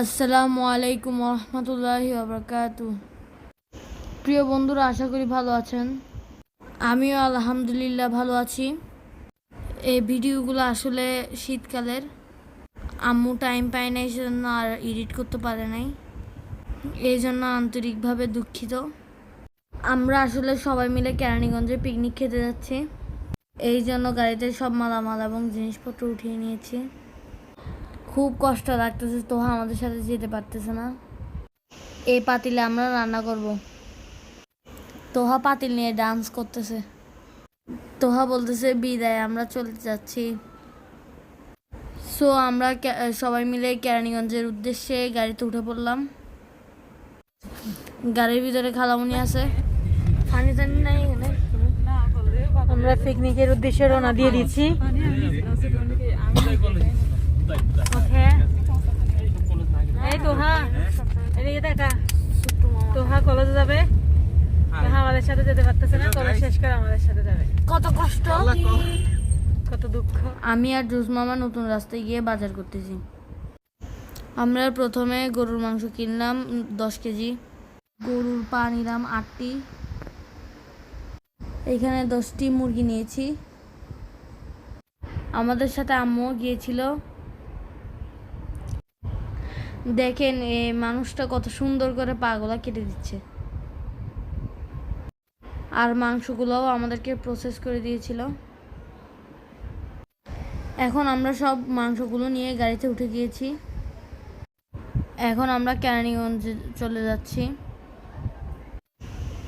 আসসালামু আলাইকুম রহমতুল্লাহ আবরকাত প্রিয় বন্ধুরা, আশা করি ভালো আছেন। আমিও আলহামদুলিল্লাহ ভালো আছি। এই ভিডিওগুলো আসলে শীতকালের। আম্মু টাইম পায় নাই, সেজন্য আর এডিট করতে পারে নাই। এই জন্য আন্তরিকভাবে দুঃখিত। আমরা আসলে সবাই মিলে কেরানীগঞ্জে পিকনিক খেতে যাচ্ছি। এই জন্য গাড়িতে সব মালামাল এবং জিনিসপত্র উঠিয়ে নিয়েছি। খুব কষ্ট লাগতেছে তোহা আমাদের সাথে যেতে পারতেছে না। এই পাতিলে আমরা রান্না করব। তোহা পাতিল নিয়ে ডান্স করতেছে। তোহা বলতেছে বিদায় আমরা চলে যাচ্ছি। সো আমরা সবাই মিলে কেরানীগঞ্জের উদ্দেশ্যে গাড়িতে উঠে পড়লাম। গাড়ির ভিতরে খালামুনি আছে। পানি টানি নাই এখানে? আমরা পিকনিকের উদ্দেশ্যে রওনা দিয়ে দিচ্ছি ওকে এই তোহা এদিকে দেখা তোহা কলেজে যাবে। তোহা আমাদের সাথে যেতে পারতেছে না কলেজ শেষ করে আমাদের সাথে যাবে। কত কষ্ট। কত দুঃখ। আমি আর জুস মামা নতুন রাস্তায় গিয়ে বাজার করতেছি। আমরা প্রথমে গরুর মাংস কিনলাম দশ কেজি। গরুর পা নিলাম আটটি। এখানে দশটি মুরগি নিয়েছি। আমাদের সাথে আম্মুও গিয়েছিল। দেখেন, এ মানুষটা কত সুন্দর করে পাগুলা কেটে দিচ্ছে। আর মাংসগুলোও আমাদেরকে প্রসেস করে দিয়েছিল। এখন আমরা সব মাংসগুলো নিয়ে গাড়িতে উঠে গিয়েছি। এখন আমরা কেরানীগঞ্জে চলে যাচ্ছি।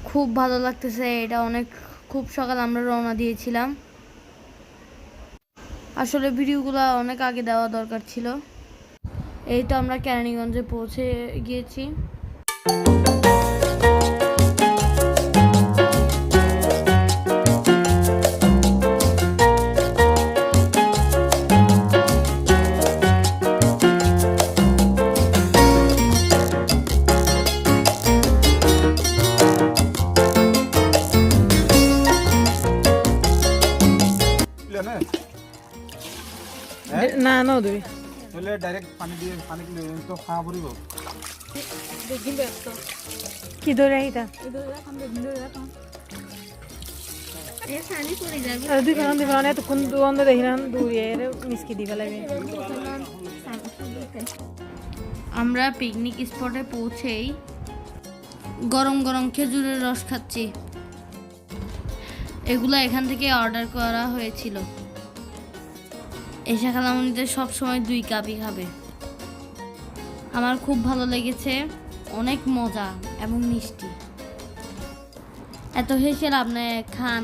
খুব ভালো লাগতেছে, এটা অনেক, খুব সকাল আমরা রওনা দিয়েছিলাম। আসলে ভিডিওগুলো অনেক আগে দেওয়া দরকার ছিল। এই তো আমরা কেরানীগঞ্জে পৌঁছে গিয়েছি। না না। ন নহ'লে ডাইৰেক্ট পানী দিয়ে পানী তো খাব পৰিব। কি ধরে আহিতা দুই দুবন্ধ দেখি না দূরে মিসকি দিবে লাগবে আমরা পিকনিক স্পটে পৌঁছেই। গরম গরম খেজুরের রস খাচ্ছি। এগুলো এখান থেকে অর্ডার করা হয়েছিল। এসা খালামণিতে সবসময় দুই কাপই খাবে। আমার খুব ভালো লেগেছে অনেক মজা এবং মিষ্টি। এত হেসে লাভ নাই খান।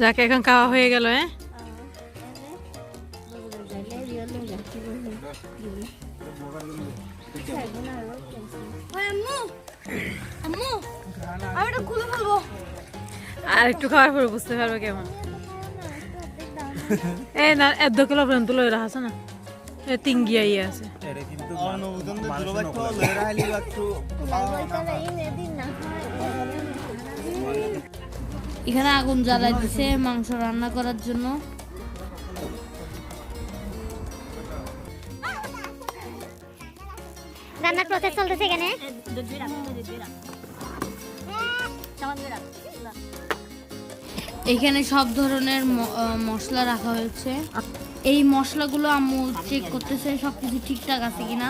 যাকে এখন খাওয়া হয়ে গেল হ্যাঁ? আর একটু খাওয়ার পরে বুঝতে পারবে কেমন। এ না এত কিলো পর্যন্ত লই রাখা আছে না? এ তিঙ্গিয়া ইয়ে আছে। এখানে আগুন জ্বালাই দিছে মাংস রান্না করার জন্য। রান্নার প্রসেস চলতেছে এখানে। এখানে সব ধরনের মশলা রাখা হয়েছে। এই মশলাগুলো আম্মু চেক করতেছে সব কিছু ঠিকঠাক আছে কিনা?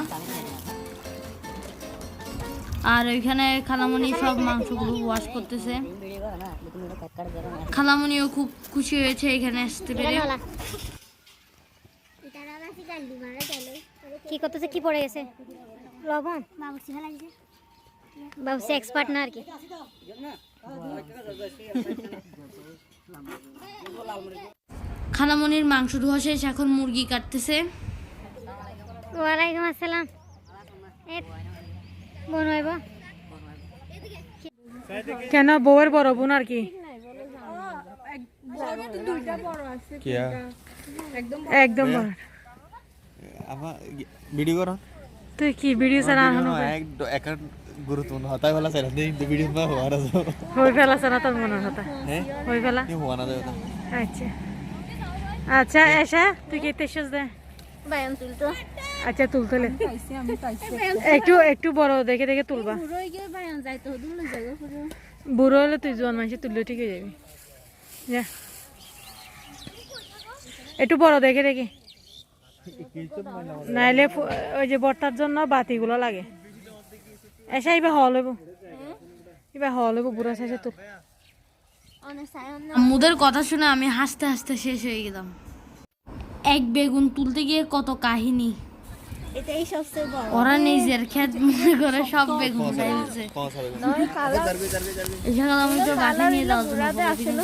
আর ওইখানে খালামণি সব মাংসগুলো ওয়াশ করতেছে। খালামণিও খুব খুশি হয়েছে এখানে আসতে পেরে। কি করতেছে কি পড়ে গেছে? লবণ। বাবুসি এক্সপার্ট না আর কি। খালামণির মাংস ধোয়া শেষ এখন মুরগি কাটতেছে। ওয়ালাইকুম আসসালাম। বোন হইব কেন? বউয়ের বড় বোন আর কি? একদম বড়। ভিডিও করো। তুই কি ভিডিও আর হানো এক গুরুত্বপূর্ণ বলা চাই দেই ভিডিও বা হওয়া না যাও হই ফেলাছে না তোর কথা। হ্যাঁ হই ফেলা এই হওয়া না আচ্ছা। আচ্ছা এসা তুই কি তেসস দে? বায়ন তুলতো আচ্ছা তুলতলে একটু একটু বড় দেখে দেখে তুলবা। পুরো গিয়ে বায়ন যাইতো দুলো জায়গা পুরো বুড়ো হলে তুই জোয়ান মানুষ তুললে ঠিক হয়ে যাবি। যা। একটু বড় দেখে দেখে। নাইলে ওই যে বর্তার জন্য বাতিগুলো লাগে। এসে এবার হল হইব। এবার হল হইব বুড়া শেষে তো। অনেক সায়ন আম্মুদের কথা শুনে আমি হাসতে হাসতে শেষ হয়ে গেলাম। এক বেগুন তুলতে গিয়ে কত কাহিনী। এটাই সবচেয়ে বড় ওরা নিজের ক্ষেত মনে করে সব বেগুন খাইছে এখানে আমি তো বাসা নিয়ে যাওয়ার জন্য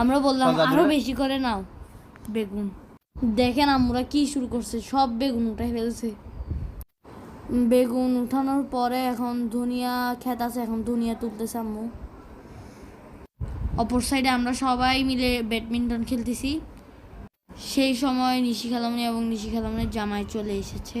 আমরা বললাম আরও বেশি করে নাও। বেগুন। দেখেন আমরা কি শুরু করছে সব বেগুন উঠাই ফেলছে। বেগুন উঠানোর পরে এখন ধনিয়া খেত আছে এখন ধনিয়া তুলতেছে আম্মু। অপর সাইডে আমরা সবাই মিলে ব্যাডমিন্টন খেলতেছি। সেই সময় নিশি খালামনি এবং নিশি খালামনের জামাই চলে এসেছে।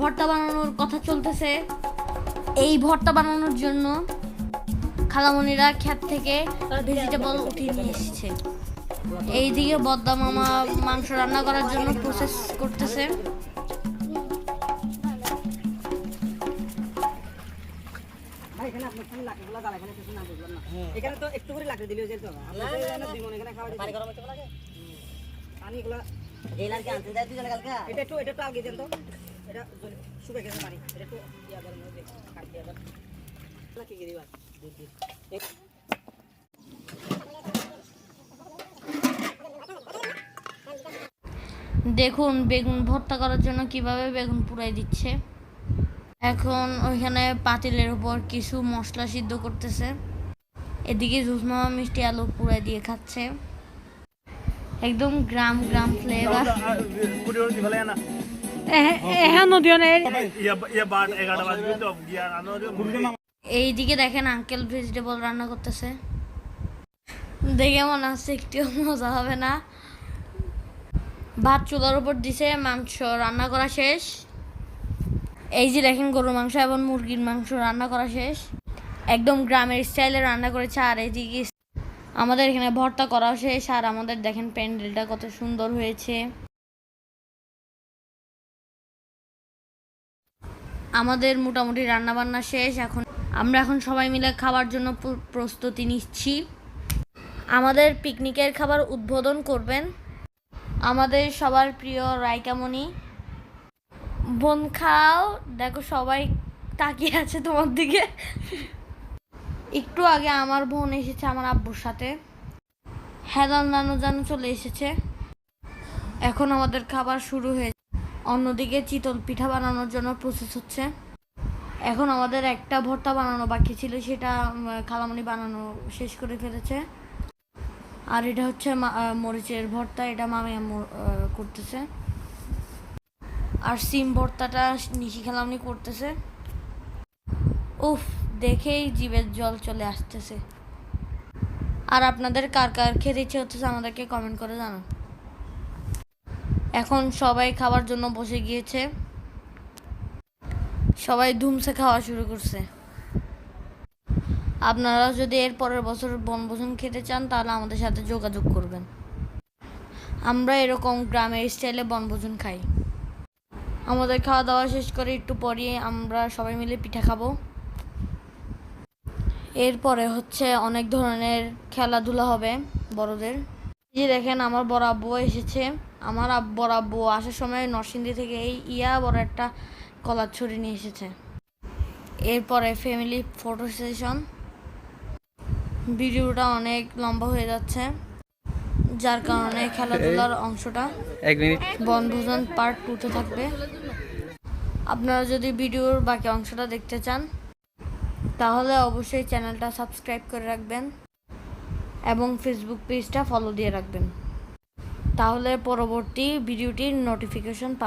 ভর্তা বানানোর কথা চলতেছে। এই ভর্তা বানানোর জন্য খালামণিরা খ্যাত থেকে ভেজিটেবল উঠিয়ে নিয়ে এসেছে। এইদিকে বদ্দা মামা মাংস রান্না করার জন্য প্রসেস করতেছে। এখানে তো একটু করে লাগতে দিলেও যেত। এখানে খাওয়া পানি গরম লাগে এটা একটু এটা একটু আগে দেন তো এটা শুকে গেছে পানি এটা একটু ইয়া গরম হয়ে কাট দিয়া দাও না কি দিবা দেখুন বেগুন ভর্তা করার জন্য কীভাবে বেগুন পুড়াই দিচ্ছে এখন ওইখানে পাতিলের উপর কিছু মশলা সিদ্ধ করতেছে এদিকে জুসমা মিষ্টি আলু পুড়াই দিয়ে খাচ্ছে একদম গ্রাম গ্রাম ফ্লেভার পুরিও দিবলে না এহা নদীয় নেই বার 11টা বাজবে তো গিয়া আনো এইদিকে দেখেন আঙ্কেল ভেজিটেবল রান্না করতেছে। দেখে মনে হচ্ছে একটিও মজা হবে না? ভাত চুলার উপর দিছে, মাংস রান্না করা শেষ। এই যে দেখেন গরুর মাংস এবং মুরগির মাংস রান্না করা শেষ। একদম গ্রামের স্টাইলে রান্না করেছে, আর এইদিকে আমাদের এখানে ভর্তা করা শেষ, আর আমাদের দেখেন প্যান্ডেলটা কত সুন্দর হয়েছে। আমাদের মোটামুটি রান্না বান্না শেষ, এখন আমরা এখন সবাই মিলে খাবার জন্য প্রস্তুতি নিচ্ছি। আমাদের পিকনিকের খাবার উদ্বোধন করবেন আমাদের সবার প্রিয় রাইকামণি বোন খাও, দেখো সবাই তাকিয়ে আছে তোমার দিকে। একটু আগে আমার বোন এসেছে আমার আব্বুর সাথে। হেলাল নানু জানু চলে এসেছে। এখন আমাদের খাবার শুরু হয়েছে অন্যদিকে চিতল পিঠা বানানোর জন্য প্রসেস হচ্ছে। এখন আমাদের একটা ভর্তা বানানো বাকি ছিল, সেটা খালামণি বানানো শেষ করে ফেলেছে। আর এটা হচ্ছে মরিচের ভর্তা, এটা মামি করতেছে। আর সিম ভর্তাটা নিশি খালামনি করতেছে। উফ, দেখেই জিভের জল চলে আসতেছে। আর আপনাদের কার কার খেতে ইচ্ছে হচ্ছে আমাদেরকে কমেন্ট করে জানান। এখন সবাই খাবার জন্য বসে গিয়েছে। সবাই ধুমসে খাওয়া শুরু করছে। আপনারা যদি এর পরের বছর বনভোজন খেতে চান, তাহলে আমাদের সাথে যোগাযোগ করবেন। আমরা এরকম গ্রামের স্টাইলে বনভোজন খাই। আমাদের খাওয়া দাওয়া শেষ করে একটু পরে আমরা সবাই মিলে পিঠা খাব। এরপরে হচ্ছে অনেক ধরনের খেলাধুলা হবে বড়দের। যে দেখেন, আমার বড় আব্বু এসেছে। আমার আব্বর আব্বু আসার সময় নরসিংদী থেকে এই ইয়া বড় একটা কলার ছড়ি নিয়ে এসেছে। এরপরে ফ্যামিলি ফটো সেশন ভিডিওটা অনেক লম্বা হয়ে যাচ্ছে যার কারণে খেলাধুলার অংশটা বনভোজন পার্ট টুতে থাকবে। আপনারা যদি ভিডিওর বাকি অংশটা দেখতে চান তাহলে অবশ্যই চ্যানেলটা সাবস্ক্রাইব করে রাখবেন এবং ফেসবুক পেজটা ফলো দিয়ে রাখবেন। তাহলে পরবর্তী ভিডিওটির নোটিফিকেশন